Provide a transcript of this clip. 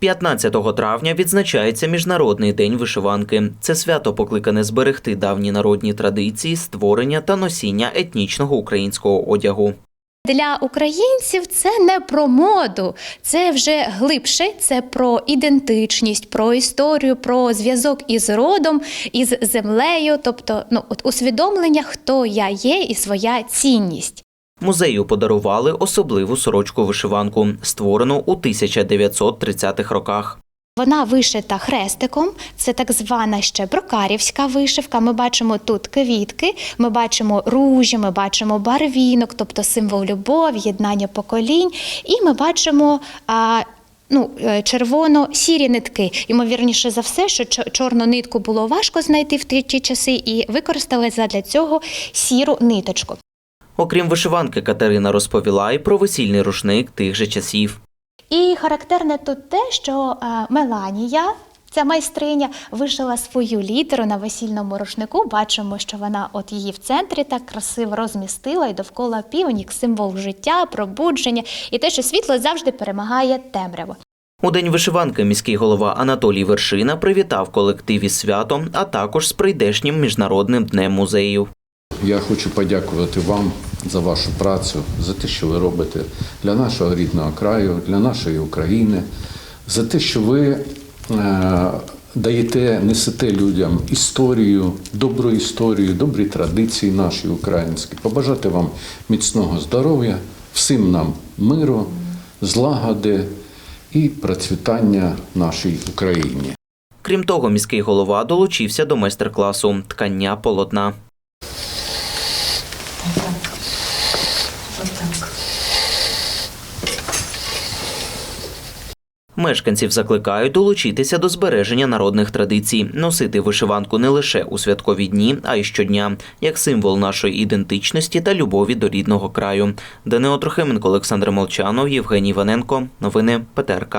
15 травня відзначається Міжнародний день вишиванки. Це свято покликане зберегти давні народні традиції, створення та носіння етнічного українського одягу. Для українців це не про моду, це вже глибше. Це про ідентичність, про історію, про зв'язок із родом, із землею, тобто ну от усвідомлення, хто я є і своя цінність. Музею подарували особливу сорочку вишиванку, створену у 1930-х роках. Вона вишита хрестиком, це так звана ще брокарівська вишивка. Ми бачимо тут квітки, ми бачимо ружі, ми бачимо барвінок, тобто символ любові, єднання поколінь, і ми бачимо. А, Ну, е, червоно-сірі нитки. Ймовірніше за все, що чорну нитку було важко знайти в ті часи, і використали задля цього сіру ниточку. Окрім вишиванки, Катерина розповіла й про весільний рушник тих же часів. І характерне тут те, що е, Меланія, ця майстриня, вишила свою літеру на весільному рушнику. Бачимо, що вона от її в центрі так красиво розмістила, і довкола півнік, символ життя, пробудження, і те, що світло завжди перемагає темряву. У день вишиванки міський голова Анатолій Вершина привітав колектив із святом, а також з прийдешнім міжнародним днем музею. Я хочу подякувати вам за вашу працю, за те, що ви робите для нашого рідного краю, для нашої України, за те, що ви е, даєте, несете людям історію, добру історію, добрі традиції наші українські. Побажати вам міцного здоров'я, всім нам миру, злагоди і процвітання нашій Україні. Крім того, міський голова долучився до майстер-класу ткання полотна. Мешканців закликають долучитися до збереження народних традицій, носити вишиванку не лише у святкові дні, а й щодня, як символ нашої ідентичності та любові до рідного краю. Данило Трохименко, Олександр Молчанов, Євгеній Ваненко, Новини ПТРК.